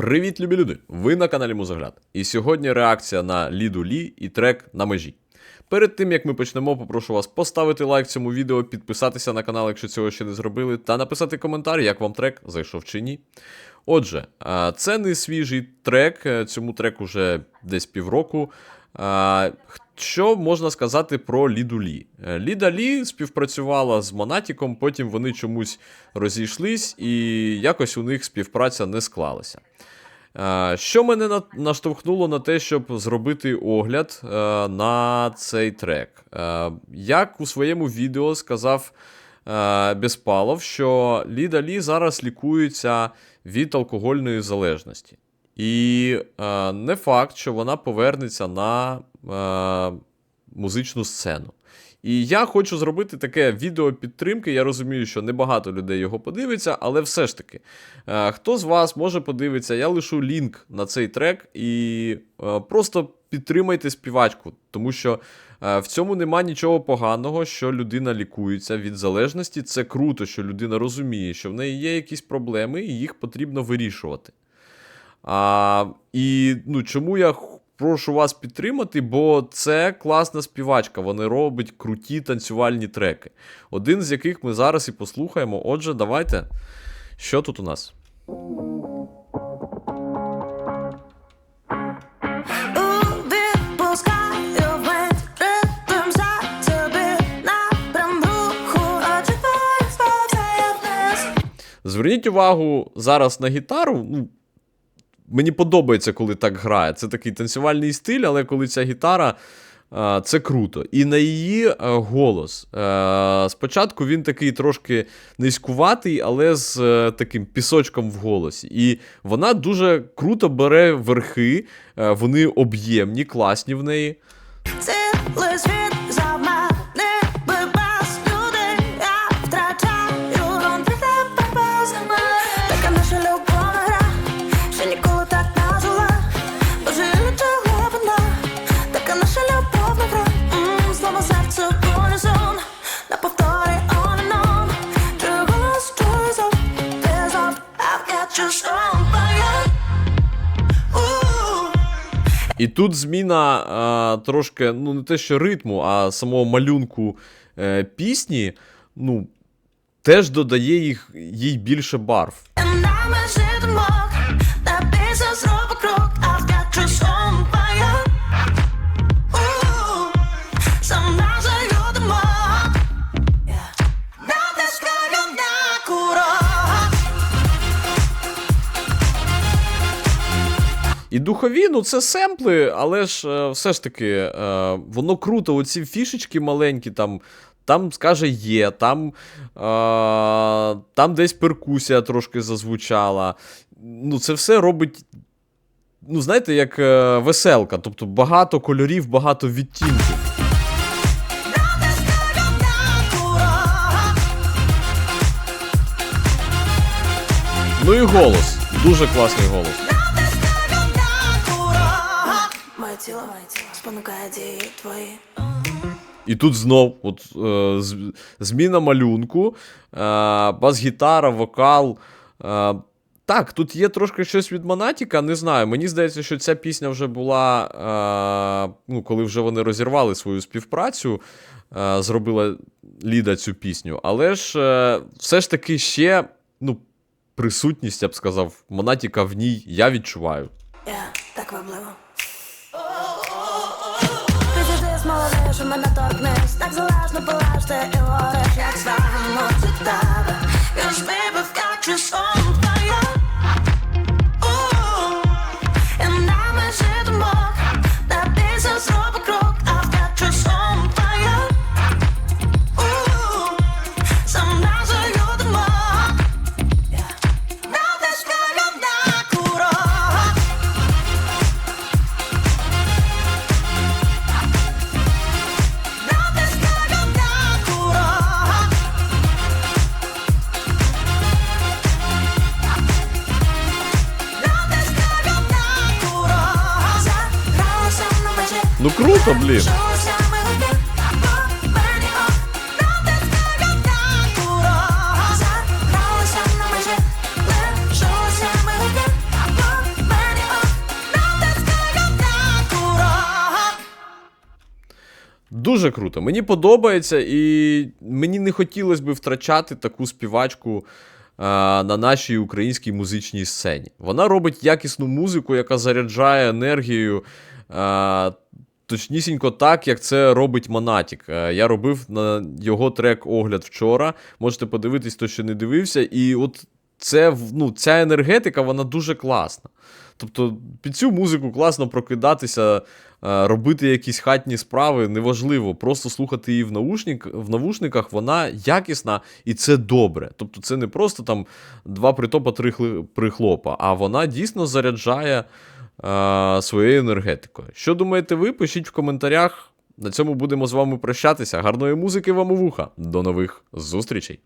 Привіт, любі люди! Ви на каналі Музогляд. І сьогодні реакція на Ліду Лі і трек на межі. Перед тим як ми почнемо, попрошу вас поставити лайк цьому відео, підписатися на канал, якщо цього ще не зробили, та написати коментар, як вам трек зайшов чи ні. Отже, це не свіжий трек, е, цьому треку вже десь півроку. Що можна сказати про Ліду Лі? Е, Ліда Лі співпрацювала з Монатіком, потім вони чомусь розійшлись, і якось у них співпраця не склалася. Е, Що мене наштовхнуло на те, щоб зробити огляд е, на цей трек? Як у своєму відео сказав Безпалов, що Ліда Лі зараз лікується від алкогольної залежності. І е, не факт, що вона повернеться на е, музичну сцену. І я хочу зробити таке відео підтримки. Я розумію, що небагато людей його подивиться, але все ж таки, е, хто з вас може подивитися, я лишу лінк на цей трек і е, просто підтримайте співачку, тому що е, в цьому нема нічого поганого, що людина лікується від залежності. Це круто, що людина розуміє, що в неї є якісь проблеми, і їх потрібно вирішувати. А, і ну, чому я прошу вас підтримати, бо це класна співачка. Вона робить круті танцювальні треки. Один з яких ми зараз і послухаємо. Отже, давайте. Що тут у нас? Зверніть увагу зараз на гітару. Ну, мені подобається, коли так грає. Це такий танцювальний стиль, але коли ця гітара. Це круто. І на її е, голос. Е, Спочатку він такий трошки низькуватий, але з е, таким пісочком в голосі. І вона дуже круто бере верхи, е, вони об'ємні, класні в неї. Цілий І тут зміна а, трошки, ну не те, що ритму, а самого малюнку е, пісні, ну, теж додає їх, їй більше барв. І духові, ну це семпли, але ж е, все ж таки, е, воно круто, оці фішечки маленькі там. Там, скаже, є, там, е, там десь перкусія трошки зазвучала. Ну, це все робить. Ну, знаєте, як е, веселка, тобто багато кольорів, багато відтінків. Ну і голос. Дуже класний голос. Тіло спонукає дії твої. І тут знов от, е, зміна малюнку, е, бас-гітара, вокал. Е, так, тут є трошки щось від Монатіка, не знаю. Мені здається, що ця пісня вже була, е, ну, коли вже вони розірвали свою співпрацю, е, зробила Ліда цю пісню. Але ж е, все ж таки ще ну, присутність, я б сказав, Монатіка в ній я відчуваю. Я так вабливо. Смолодиш, мене торкнеш, так залежно полежте і гориш, як стану від тебе. ж baby, I've got Ну круто, блін. Дуже круто, мені подобається, і мені не хотілося би втрачати таку співачку е, на нашій українській музичній сцені. Вона робить якісну музику, яка заряджає енергію. Е, Точнісінько так, як це робить Монатік. Е, Я робив на його трек огляд вчора. Можете подивитись, хто ще не дивився. І от це, ну, ця енергетика, вона дуже класна. Тобто під цю музику класно прокидатися, е, робити якісь хатні справи, неважливо, просто слухати її в, наушник, в навушниках, вона якісна і це добре. Тобто це не просто там два притопа, три прихлопа, а вона дійсно заряджає е, своєю енергетикою. Що думаєте ви? Пишіть в коментарях. На цьому будемо з вами прощатися. Гарної музики вам у вуха. До нових зустрічей!